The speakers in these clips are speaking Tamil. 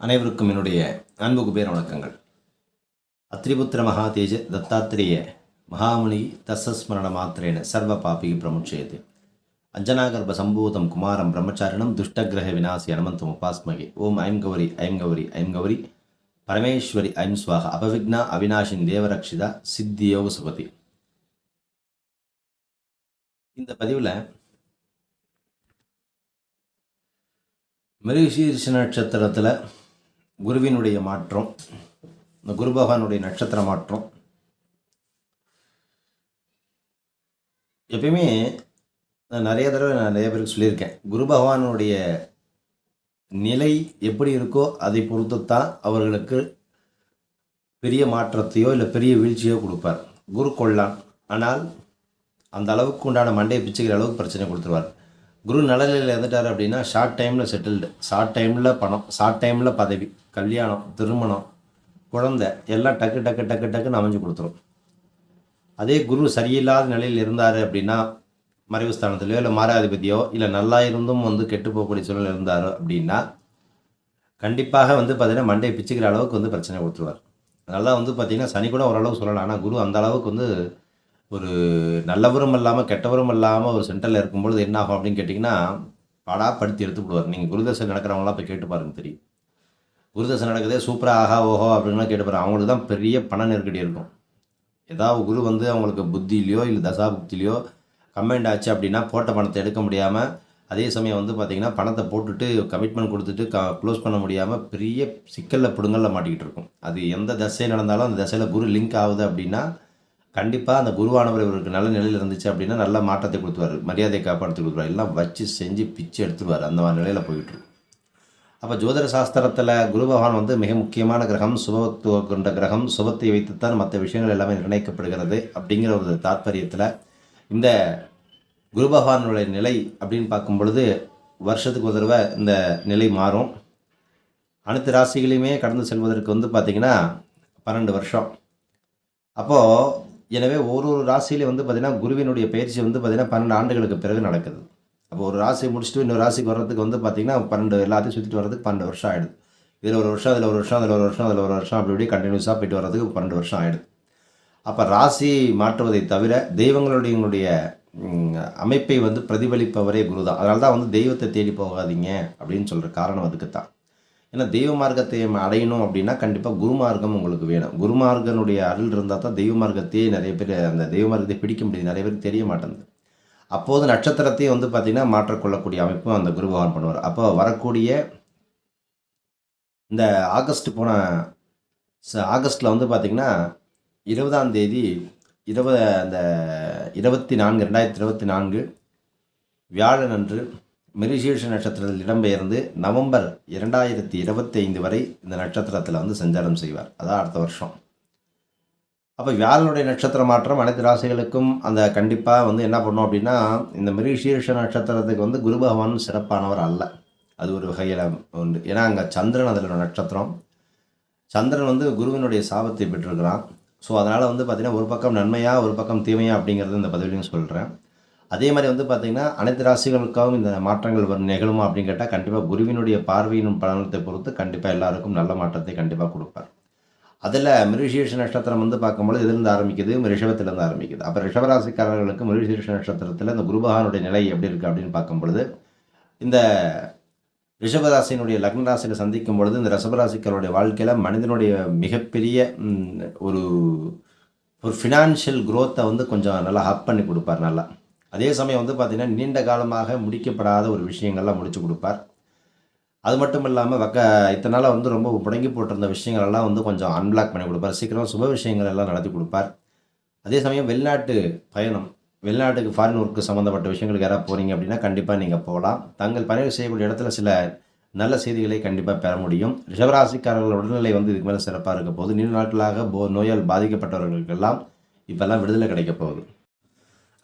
அனைவருக்கும் என்னுடைய அன்பு குபேர வணக்கங்கள். அத்ரிபுத்திர மகாதேஜ தத்தாத்திரேய மகாமுனி தசஸ்மரண மாத்திரேன சர்வ பாபி பிரமுட்சயது அஞ்சனாகர்ப சம்பூதம் குமாரம் பிரம்மச்சாரிணம் துஷ்டகிரக வினாசி அனுமந்தம் உபாஸ்மகி. ஓம் ஐம் கௌரி ஐம் கௌரி ஐம் கௌரி. பரமேஸ்வரி ஐம் சுவாக. அபவிக்னா அவினாஷின் தேவரக்ஷிதா சித்தி யோக சுபதி. இந்த பதிவில் மிருகசீர்ஷ நட்சத்திரத்தில் குருவினுடைய மாற்றம் இந்த குரு பகவானுடைய நட்சத்திர மாற்றம். எப்பயுமே நான் நிறைய தடவை நான் நிறைய பேருக்கு சொல்லியிருக்கேன் குரு பகவானுடைய நிலை எப்படி இருக்கோ அதை பொறுத்து தான் அவர்களுக்கு பெரிய மாற்றத்தையோ இல்லை பெரிய வீழ்ச்சியோ கொடுப்பார். குரு கொள்ளான் ஆனால் அந்த அளவுக்கு உண்டான மண்டையை பிச்சுக்கிற அளவுக்கு பிரச்சனை கொடுத்துருவார். குரு நலநிலையில் இருந்துட்டார் அப்படின்னா ஷார்ட் டைமில் செட்டில்டு ஷார்ட் டைமில் பணம் ஷார்ட் டைமில் பதவி கல்யாணம் திருமணம் குழந்தை எல்லாம் டக்கு டக்கு டக்கு டக்குன்னு அமைஞ்சு கொடுத்துரும். அதே குரு சரியில்லாத நிலையில் இருந்தார் அப்படின்னா மறைவு ஸ்தானத்திலையோ இல்லை மாராதிபதியோ இல்லை நல்லா இருந்தும் வந்து கெட்டு போகக்கூடிய சூழ்நிலை இருந்தார் அப்படின்னா கண்டிப்பாக வந்து பார்த்திங்கன்னா மண்டையை பிச்சுக்கிற அளவுக்கு வந்து பிரச்சனை கொடுத்துருவார். அதனால தான் வந்து பார்த்தீங்கன்னா சனி கூட ஓரளவுக்கு சொல்லலாம். ஆனால் குரு அந்த அளவுக்கு வந்து ஒரு நல்லவரும் இல்லாமல் கெட்டவரும் இல்லாமல் ஒரு சென்டரில் இருக்கும்பொழுது என்ன ஆகும் அப்படின்னு கேட்டிங்கன்னா பாடாப்படுத்தி எடுத்து விடுவார். நீங்கள் குருதர்சன் நடக்கிறவங்களாம் போய் கேட்டு பாருங்க தெரியும். குருதர்சன் நடக்கிறதே சூப்பராக ஆஹா ஓஹோ அப்படின்லாம் கேட்டு பாருங்க. அவங்களுக்கு தான் பெரிய பண நெருக்கடி இருக்கும். ஏதாவது குரு வந்து அவங்களுக்கு புத்தியிலையோ இல்லை தசா புக்திலையோ கம்பைண்ட் ஆச்சு அப்படின்னா போட்ட பணத்தை எடுக்க முடியாமல் அதே சமயம் வந்து பார்த்திங்கன்னா பணத்தை போட்டுட்டு கமிட்மெண்ட் கொடுத்துட்டு க க்ளோஸ் பண்ண முடியாமல் பெரிய சிக்கலில் பிடுங்கலில் மாட்டிக்கிட்டு இருக்கும். அது எந்த தசை நடந்தாலும் அந்த தசையில் குரு லிங்க் ஆகுது அப்படின்னா கண்டிப்பாக அந்த குருவானவர் இவருக்கு நல்ல நிலையில் இருந்துச்சு அப்படின்னா நல்ல மாற்றத்தை கொடுத்துருவார் மரியாதையை காப்பாற்றி கொடுத்துருவார் எல்லாம் வச்சு செஞ்சு பிச்சு எடுத்துருவார். அந்த மாதிரி நிலையில் போயிட்டு அப்போ ஜோதிட சாஸ்திரத்தில் குரு பகவான் வந்து மிக முக்கியமான கிரகம் சுபத்துவ கொண்ட கிரகம். சுபத்தை வைத்துத்தான் மற்ற விஷயங்கள் எல்லாமே நிர்ணயிக்கப்படுகிறது அப்படிங்கிற ஒரு தாற்பயத்தில் இந்த குரு பகவானுடைய நிலை அப்படின்னு பார்க்கும் பொழுது வருஷத்துக்கு ஒரு தடவை இந்த நிலை மாறும். அனைத்து ராசிகளையுமே கடந்து செல்வதற்கு வந்து பார்த்திங்கன்னா பன்னெண்டு வருஷம். அப்போது எனவே ஒரு ஒரு ராசியிலையும் வந்து பார்த்திங்கன்னா குருவினுடைய பயிற்சி வந்து பார்த்திங்கன்னா பன்னெண்டு ஆண்டுகளுக்கு பிறகு நடக்குது. அப்போ ஒரு ராசி முடிச்சுட்டு இன்னொரு ராசிக்கு வர்றதுக்கு வந்து பார்த்திங்கன்னா பன்னெண்டு எல்லாத்தையும் சுற்றிட்டு வர்றதுக்கு பன்னெண்டு வருஷம் ஆகிடுது இதில் ஒரு வருஷம் அதில் ஒரு வருஷம் அதில் ஒரு வருஷம் அதில் ஒரு வருஷம் அப்படி இப்படி கண்டினியூஸாக போயிட்டு வர்றதுக்கு பன்னெண்டு வருஷம் ஆகிடுது அப்போ ராசி மாற்றுவதை தவிர தெய்வங்களுடைய அமைப்பை வந்து பிரதிபலிப்பவரே குரு தான் அதனால தான் வந்து தெய்வத்தை தேடி போகாதீங்க அப்படின்னு சொல்கிற காரணம் அதுக்கு தான் ஏன்னா தெய்வ மார்க்கத்தை அடையணும் அப்படின்னா கண்டிப்பாக குருமார்க்கம் உங்களுக்கு வேணும். குருமார்க்கனுடைய அருள் இருந்தால் தான் தெய்வ மார்க்கத்தையே நிறைய பேர் அந்த தெய்வ மார்க்கத்தை பிடிக்க முடியுது நிறைய பேருக்கு தெரிய மாட்டேங்குது. அப்போது நட்சத்திரத்தையும் வந்து பார்த்திங்கன்னா மாற்றக்கொள்ளக்கூடிய அமைப்பும் அந்த குரு பகவான் பண்ணுவார். அப்போ வரக்கூடிய இந்த ஆகஸ்ட் போன ச- ஆகஸ்ட்டில் வந்து பார்த்திங்கன்னா இருபதாம் தேதி இருபது அந்த இருபத்தி நான்கு ரெண்டாயிரத்தி இருபத்தி நான்கு வியாழன் அன்று மிருசீர்ஷ நட்சத்திரத்தில் இடம்பெயர்ந்து நவம்பர் இரண்டாயிரத்தி இருபத்தி ஐந்து வரை இந்த நட்சத்திரத்தில் வந்து சஞ்சாரம் செய்வார். அதான் அடுத்த வருஷம். அப்போ வியாழனுடைய நட்சத்திர மாற்றம் அனைத்து ராசிகளுக்கும் அந்த கண்டிப்பாக வந்து என்ன பண்ணும் அப்படின்னா இந்த மிருகசீர்ஷ நட்சத்திரத்துக்கு வந்து குரு பகவான் சிறப்பானவர் அல்ல. அது ஒரு வகையில் உண்டு. ஏன்னா அங்கே சந்திரன் அதில் நட்சத்திரம். சந்திரன் வந்து குருவினுடைய சாபத்தை பெற்றிருக்கிறான். ஸோ அதனால் வந்து பார்த்திங்கன்னா ஒரு பக்கம் நன்மையாக ஒரு பக்கம் தீமையா அப்படிங்கிறது இந்த பதவியிலையும் சொல்கிறேன் அதே மாதிரி வந்து பார்த்திங்கன்னா அனைத்து ராசிகளுக்காகவும் இந்த மாற்றங்கள் வரும் நிகழுமா அப்படின்னு கேட்டால் கண்டிப்பாக குருவினுடைய பார்வையின் பலனத்தை பொறுத்து கண்டிப்பாக எல்லாருக்கும் நல்ல மாற்றத்தை கண்டிப்பாக கொடுப்பார். அதில் மிருகசீர்ஷ நட்சத்திரம் வந்து பார்க்கும்போது இதிலிருந்து ஆரம்பிக்குது ரிஷபத்திலிருந்து ஆரம்பிக்குது. அப்போ ரிஷபராசிக்காரர்களுக்கு மிருகசீர்ஷ நட்சத்திரத்தில் இந்த குருபகானுடைய நிலை எப்படி இருக்குது அப்படின்னு பார்க்கும் பொழுது இந்த ரிஷபராசினுடைய லக்ன சந்திக்கும் பொழுது இந்த ரிஷபராசிக்காரருடைய வாழ்க்கையில் மனிதனுடைய மிகப்பெரிய ஒரு ஒரு ஃபினான்ஷியல் குரோத்தை வந்து கொஞ்சம் நல்லா ஹப் பண்ணி கொடுப்பார் நல்லா. அதே சமயம் வந்து பார்த்திங்கன்னா நீண்ட காலமாக முடிக்கப்படாத ஒரு விஷயங்கள்லாம் முடித்து கொடுப்பார். அது மட்டும் இல்லாமல் வக்க இத்தனை நாளாக வந்து ரொம்ப முடங்கி போட்டிருந்த விஷயங்கள் எல்லாம் வந்து கொஞ்சம் அன்பிளாக் பண்ணி கொடுப்பார். சீக்கிரம் சுப விஷயங்கள் எல்லாம் நடத்தி கொடுப்பார். அதே சமயம் வெளிநாட்டு பயணம் வெளிநாட்டுக்கு ஃபாரின் ஒர்க்கு சம்மந்தப்பட்ட விஷயங்களுக்கு யாராவது போகிறீங்க அப்படின்னா கண்டிப்பாக நீங்கள் போகலாம். தங்கள் பயணம் செய்யக்கூடிய இடத்துல சில நல்ல செய்திகளை கண்டிப்பாக பெற முடியும். ரிஷபராசிக்காரர்கள் உடல்நிலை வந்து இதுக்கு மேலே சிறப்பாக இருக்க போகுது. நீண்ட நாட்களாக போ நோயால் பாதிக்கப்பட்டவர்களுக்கெல்லாம் இப்போல்லாம் விடுதலை கிடைக்க போகுது.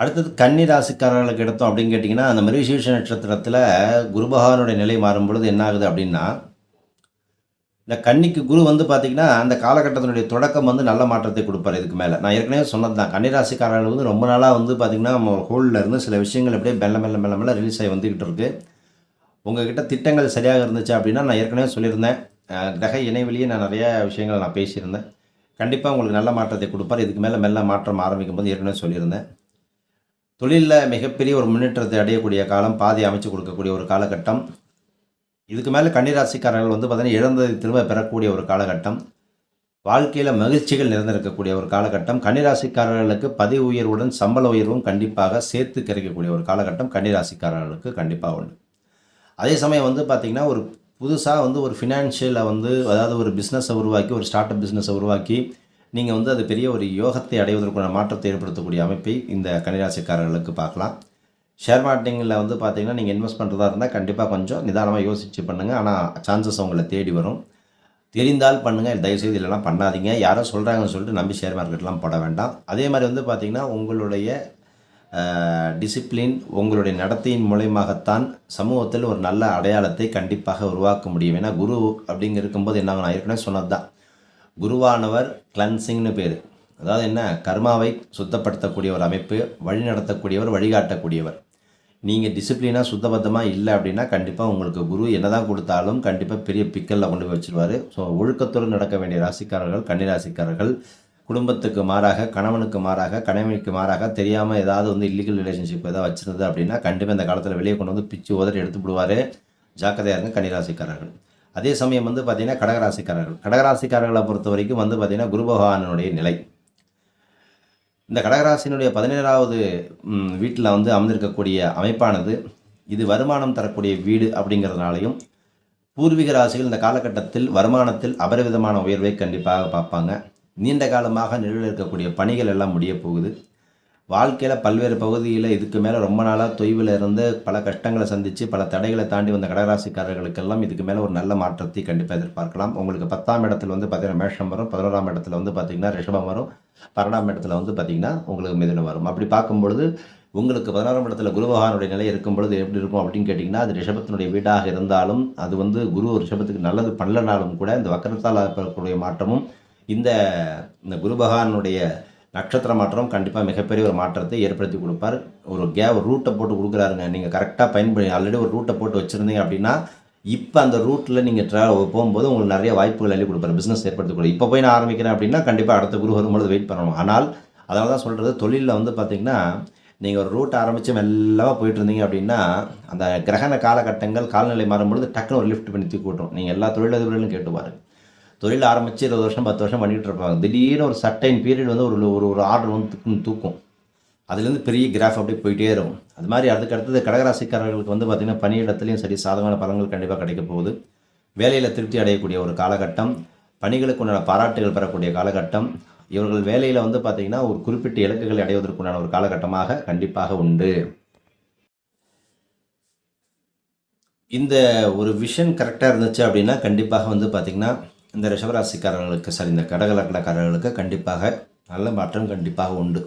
அடுத்தது கன்னி ராசிக்காரர்களுக்கு எடுத்தோம் அப்படின்னு கேட்டிங்கன்னா அந்த மிருகசீஷ நட்சத்திரத்தில் குருபகாரனுடைய நிலை மாறும் பொழுது என்ன ஆகுது அப்படின்னா இந்த கன்னிக்கு குரு வந்து பார்த்திங்கன்னா அந்த காலகட்டத்தினுடைய தொடக்கம் வந்து நல்ல மாற்றத்தை கொடுப்பார் இதுக்கு மேலே. நான் ஏற்கனவே சொன்னது தான் கன்னிராசிக்காரர்கள் வந்து ரொம்ப நாளாக வந்து பார்த்திங்கன்னா நம்ம ஹோல்டில் இருந்து சில விஷயங்கள் அப்படியே மெல்ல மெல்ல மெல்ல மெல்ல ரிலீஸ் ஆகி வந்துக்கிட்டு இருக்கு. உங்ககிட்ட திட்டங்கள் சரியாக இருந்துச்சு அப்படின்னா நான் ஏற்கனவே சொல்லியிருந்தேன். கிரக இணைவெளியே நான் நிறைய விஷயங்கள் நான் பேசியிருந்தேன். கண்டிப்பாக உங்களுக்கு நல்ல மாற்றத்தை கொடுப்பார். இதுக்கு மேலே மெல்ல மாற்றம் ஆரம்பிக்கும் போது ஏற்கனவே சொல்லியிருந்தேன். தொழிலில் மிகப்பெரிய ஒரு முன்னேற்றத்தை அடையக்கூடிய காலம் பாதி அமைச்சு கொடுக்கக்கூடிய ஒரு காலகட்டம். இதுக்கு மேலே கன்னிராசிக்காரர்கள் வந்து பார்த்தீங்கன்னா இழந்ததை திரும்ப பெறக்கூடிய ஒரு காலகட்டம். வாழ்க்கையில் மகிழ்ச்சிகள் நிறைந்திருக்கக்கூடிய ஒரு காலகட்டம். கன்னிராசிக்காரர்களுக்கு பதவி உயர்வுடன் சம்பள உயர்வும் கண்டிப்பாக சேர்த்து கிடைக்கக்கூடிய ஒரு காலகட்டம் கன்னிராசிக்காரர்களுக்கு கண்டிப்பாக உண்டு. அதே சமயம் வந்து பார்த்திங்கன்னா ஒரு புதுசாக வந்து ஒரு ஃபினான்ஷியலில் வந்து அதாவது ஒரு பிஸ்னஸை உருவாக்கி ஒரு ஸ்டார்ட் அப் பிஸ்னஸை உருவாக்கி நீங்கள் வந்து அது பெரிய ஒரு யோகத்தை அடைவதற்கான மாற்றத்தை ஏற்படுத்தக்கூடிய அமைப்பை இந்த கன்னிராசிக்காரர்களுக்கு பார்க்கலாம். ஷேர் மார்க்கெட்டிங்கில் வந்து பார்த்தீங்கன்னா நீங்கள் இன்வெஸ்ட் பண்ணுறதா இருந்தால் கண்டிப்பாக கொஞ்சம் நிதானமாக யோசித்து பண்ணுங்கள் ஆனால் சான்சஸ் உங்களை தேடி வரும். தெரிந்தால் பண்ணுங்கள் தயவுசெய்து இல்லைனா பண்ணாதீங்க. யாரோ சொல்கிறாங்கன்னு சொல்லிட்டு நம்பி ஷேர் மார்க்கெட்லாம் போட வேண்டாம். அதே மாதிரி வந்து பார்த்திங்கன்னா உங்களுடைய டிசிப்ளின் உங்களுடைய நடத்தையின் மூலயமாகத்தான் சமூகத்தில் ஒரு நல்ல அடையாளத்தை கண்டிப்பாக உருவாக்க முடியும். ஏன்னா குரு அப்படிங்க இருக்கும்போது என்ன நான் ஏற்கனவே சொன்னது தான் குருவானவர் கிளன்சிங்னு பேர். அதாவது என்ன? கர்மாவை சுத்தப்படுத்தக்கூடிய ஒரு அமைப்பு வழி நடத்தக்கூடியவர் வழிகாட்டக்கூடியவர். நீங்கள் டிசிப்ளினாக சுத்தபத்தமாக இல்லை அப்படின்னா கண்டிப்பாக உங்களுக்கு குரு என்னதான் கொடுத்தாலும் கண்டிப்பாக பெரிய பிக்கலில் கொண்டு போய் வச்சுருவார். ஸோ ஒழுக்கத்துடன் நடக்க வேண்டிய ராசிக்காரர்கள் கன்னி ராசிக்காரர்கள் குடும்பத்துக்கு மாறாக கணவனுக்கு மாறாக கணவனுக்கு மாறாக தெரியாமல் ஏதாவது வந்து இல்லீகல் ரிலேஷன்ஷிப் ஏதாவது வச்சுருந்தது அப்படின்னா கண்டிப்பாக இந்த காலத்தில் வெளியே கொண்டு வந்து பிச்சு உதறி எடுத்து விடுவார். ஜாக்கிரதையாக இருங்க கன்னிராசிக்காரர்கள். அதே சமயம் வந்து பார்த்திங்கன்னா கடகராசிக்காரர்கள். கடகராசிக்காரர்களை பொறுத்த வரைக்கும் வந்து பார்த்திங்கன்னா குரு பகவானுடைய நிலை. இந்த கடகராசினுடைய பதினேழாவது வீட்டில் வந்து அமர்ந்திருக்கக்கூடிய அமைப்பானது இது வருமானம் தரக்கூடிய வீடு அப்படிங்கிறதுனாலையும் பூர்வீக ராசிகள் இந்த காலகட்டத்தில் வருமானத்தில் அபரிவிதமான உயர்வை கண்டிப்பாக பார்ப்பாங்க. நீண்ட காலமாக நிலுவையில் இருக்கக்கூடிய பணிகள் எல்லாம் முடிய போகுது. வாழ்க்கையில் பல்வேறு பகுதியில் இதுக்கு மேலே ரொம்ப நாளாக தொய்வில் இருந்து பல கஷ்டங்களை சந்தித்து பல தடைகளை தாண்டி வந்த கடகராசிக்காரர்களுக்கெல்லாம் இதுக்கு மேலே ஒரு நல்ல மாற்றத்தை கண்டிப்பாக எதிர்பார்க்கலாம். உங்களுக்கு பத்தாம் இடத்துல வந்து பார்த்தீங்கன்னா மேஷம் வரும் பதினோராம் இடத்துல வந்து பார்த்திங்கன்னா ரிஷபம் வரும் பன்னெண்டாம் இடத்துல வந்து பார்த்திங்கன்னா உங்களுக்கு மிதுனம் வரும். அப்படி பார்க்கும்பொழுது உங்களுக்கு பதினாறாம் இடத்துல குருபகவானுடைய நிலை இருக்கும் பொழுது எப்படி இருக்கும் அப்படின்னு கேட்டிங்கன்னா அது ரிஷபத்தினுடைய வீடாக இருந்தாலும் அது வந்து குரு ரிஷபத்துக்கு நல்லது பண்ணலனாலும் கூட இந்த வக்கரத்தால் இருக்கக்கூடிய மாற்றமும் இந்த இந்த குரு பகவானுடைய நட்சத்திர மாற்றம் கண்டிப்பாக மிகப்பெரிய ஒரு மாற்றத்தை ஏற்படுத்தி கொடுப்பார். ஒரு கே ஒரு ரூட்டை போட்டு கொடுக்குறாருங்க. நீங்கள் கரெக்டாக பயன்படுத்தி ஆல்ரெடி ஒரு ரூட்டை போட்டு வச்சுருந்தீங்க அப்படின்னா இப்போ அந்த ரூட்டில் நீங்கள் ட்ரா போகும்போது உங்களுக்கு நிறைய வாய்ப்புகள் அள்ளி கொடுப்பாரு. பிஸ்னஸ் ஏற்படுத்தி கொடுக்கும் இப்போ போய் நான் ஆரம்பிக்கிறேன் அப்படின்னா கண்டிப்பாக அடுத்த குரு வரும்பொழுது வெயிட் பண்ணணும். ஆனால் அதனால தான் சொல்கிறது தொழிலில் வந்து பார்த்திங்கன்னா நீங்கள் ஒரு ரூட் ஆரம்பித்து மெல்லமாக போயிட்டு இருந்தீங்க அப்படின்னா அந்த கிரகண காலகட்டங்கள் காலநிலை மாறும்பொழுது டக்குன்னு ஒரு லிஃப்ட் பண்ணி தூக்கி விட்டுரும் நீங்கள் எல்லா தொழிலதிபர்களும் கேட்டு பாருங்கள் தொழில் ஆரம்பித்து இருபது வருஷம் பத்து வருஷம் பண்ணிகிட்டு இருப்பாங்க. திடீர்னு ஒரு சர்டைன் பீரியட் வந்து ஒரு ஒரு ஒரு ஆர்டர் வந்து தூக்கும் தூக்கும். அதுலேருந்து பெரிய கிராஃப் அப்படியே போயிட்டே இருக்கும். அது மாதிரி அதுக்கு அடுத்தது கடகராசிக்காரர்களுக்கு வந்து பார்த்திங்கன்னா பணியிடத்துலையும் சரி சாதகமான பலன்கள் கண்டிப்பாக கிடைக்க போகுது. வேலையில் திருப்தி அடையக்கூடிய ஒரு காலகட்டம். பணிகளுக்கு உண்டான பாராட்டுகள் பெறக்கூடிய காலகட்டம். இவர்கள் வேலையில் வந்து பார்த்திங்கன்னா ஒரு குறிப்பிட்ட இலக்குகளை அடைவதற்குண்டான ஒரு காலகட்டமாக கண்டிப்பாக உண்டு. இந்த ஒரு விஷன் கரெக்டாக இருந்துச்சு அப்படின்னா கண்டிப்பாக வந்து பார்த்திங்கன்னா இந்த ரிஷபராசிக்காரர்களுக்கு சரி இந்த கடகலக்கணக்காரர்களுக்கு கண்டிப்பாக நல்ல மாற்றம் கண்டிப்பாக உண்டு.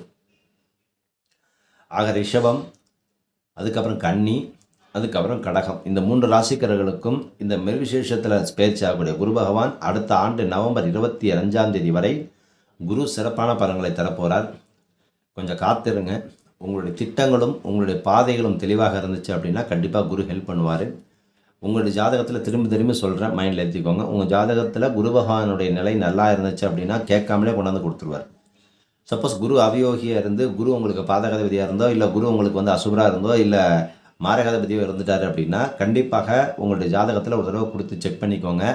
ஆக ரிஷபம் அதுக்கப்புறம் கன்னி அதுக்கப்புறம் கடகம். இந்த மூன்று ராசிக்காரர்களுக்கும் இந்த மெருவிசேஷத்தில் பேச்சு ஆகக்கூடிய குரு பகவான் அடுத்த ஆண்டு நவம்பர் இருபத்தி அஞ்சாம் தேதி வரை குரு சிறப்பான பலன்களை தரப்போகிறார் கொஞ்சம் காத்திருங்க. உங்களுடைய திட்டங்களும் உங்களுடைய பாதைகளும் தெளிவாக இருந்துச்சு அப்படின்னா கண்டிப்பாக குரு ஹெல்ப் பண்ணுவார். உங்களுடைய ஜாதகத்தில் திரும்ப திரும்ப சொல்கிறேன் மைண்டில் ஏற்றிக்கோங்க உங்கள் ஜாதகத்தில் குரு பகவானுடைய நிலை நல்லா இருந்துச்சு அப்படின்னா கேட்காமலே கொண்டாந்து கொடுத்துருவார். சப்போஸ் குரு அவயோகியாக இருந்து குரு உங்களுக்கு பாதகாதிபதியாக இருந்தோ இல்லை குரு உங்களுக்கு வந்து அசுபராக இருந்தோ இல்லை மாரகாதிபதியோ இருந்துட்டார் அப்படின்னா கண்டிப்பாக உங்களுடைய ஜாதகத்தில் ஒரு தடவை கொடுத்து செக் பண்ணிக்கோங்க.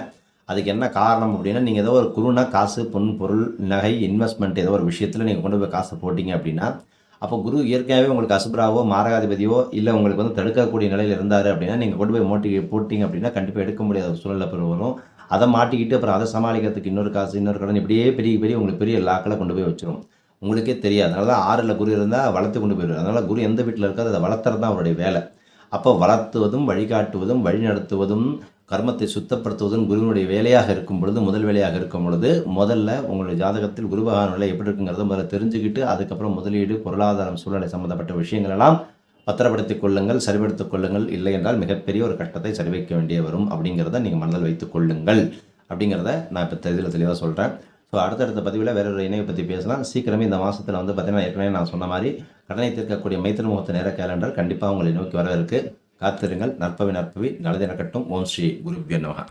அதுக்கு என்ன காரணம் அப்படின்னா நீங்கள் ஏதோ ஒரு குருனா காசு பொன் பொருள் நகை இன்வெஸ்ட்மெண்ட் ஏதோ ஒரு விஷயத்தில் நீங்கள் கொண்டு போய் காசு போட்டிங்க அப்படின்னா அப்போ குரு இயற்கையாகவே உங்களுக்கு அசுபராவோ மாரகாதிபதியோ இல்லை உங்களுக்கு வந்து தடுக்கக்கூடிய நிலையில் இருந்தார் அப்படின்னா நீங்கள் கொண்டு போய் மோட்டி போட்டிங்க அப்படின்னா கண்டிப்பாக எடுக்க முடியாத ஒரு சூழலில் பிறகு வரும். அதை மாட்டிக்கிட்டு அப்புறம் அதை சமாளிக்கிறதுக்கு இன்னொரு காசு இன்னொரு கடன் இப்படியே பெரிய பெரிய உங்களுக்கு பெரிய லாக்கில் கொண்டு போய் வச்சிரும். உங்களுக்கே தெரியாது. அதனால தான் ஆறில் குரு இருந்தால் வளர்த்து கொண்டு போயிடுவார். அதனால் குரு எந்த வீட்டில் இருக்காது அதை வளர்த்துறது தான் அவருடைய வேலை. அப்போ வளர்த்துவதும் வழிகாட்டுவதும் வழிநடத்துவதும் கர்மத்தை சுத்தப்படுத்துவதும் குருவினுடைய வேலையாக இருக்கும் பொழுது முதல் வேலையாக இருக்கும் பொழுது முதல்ல உங்களுடைய ஜாதகத்தில் குருபகான் நிலை எப்படி இருக்குங்கிறத முதல்ல தெரிஞ்சுக்கிட்டு அதுக்கப்புறம் முதலீடு பொருளாதாரம் சூழ்நிலை சம்மந்தப்பட்ட விஷயங்கள் எல்லாம் பத்திரப்படுத்திக் கொள்ளுங்கள் சரிபடுத்திக் கொள்ளுங்கள். இல்லை என்றால் மிகப்பெரிய ஒரு கட்டத்தை சரிவைக்க வேண்டிய வரும் அப்படிங்கிறத நீங்கள் மனதில் வைத்துக் கொள்ளுங்கள். அப்படிங்கிறத நான் இப்போ இதில் தெளிவாக சொல்கிறேன் ஸோ அடுத்தடுத்த பதிவில் வேற ஒரு இணையை பற்றி பேசலாம். சீக்கிரமே இந்த மாதத்தில் வந்து பார்த்தீங்கன்னா ஏற்கனவே நான் சொன்ன மாதிரி கடனை தீர்க்கக்கூடிய மைத்திர முகத்து நேர கேலண்டர் கண்டிப்பாக உங்களை நோக்கி வரவிருக்கு காத்திருங்கள். நற்பவி நற்பவி. நல்லது நடக்கட்டும். ஓம் ஸ்ரீ குருபியன் நமகா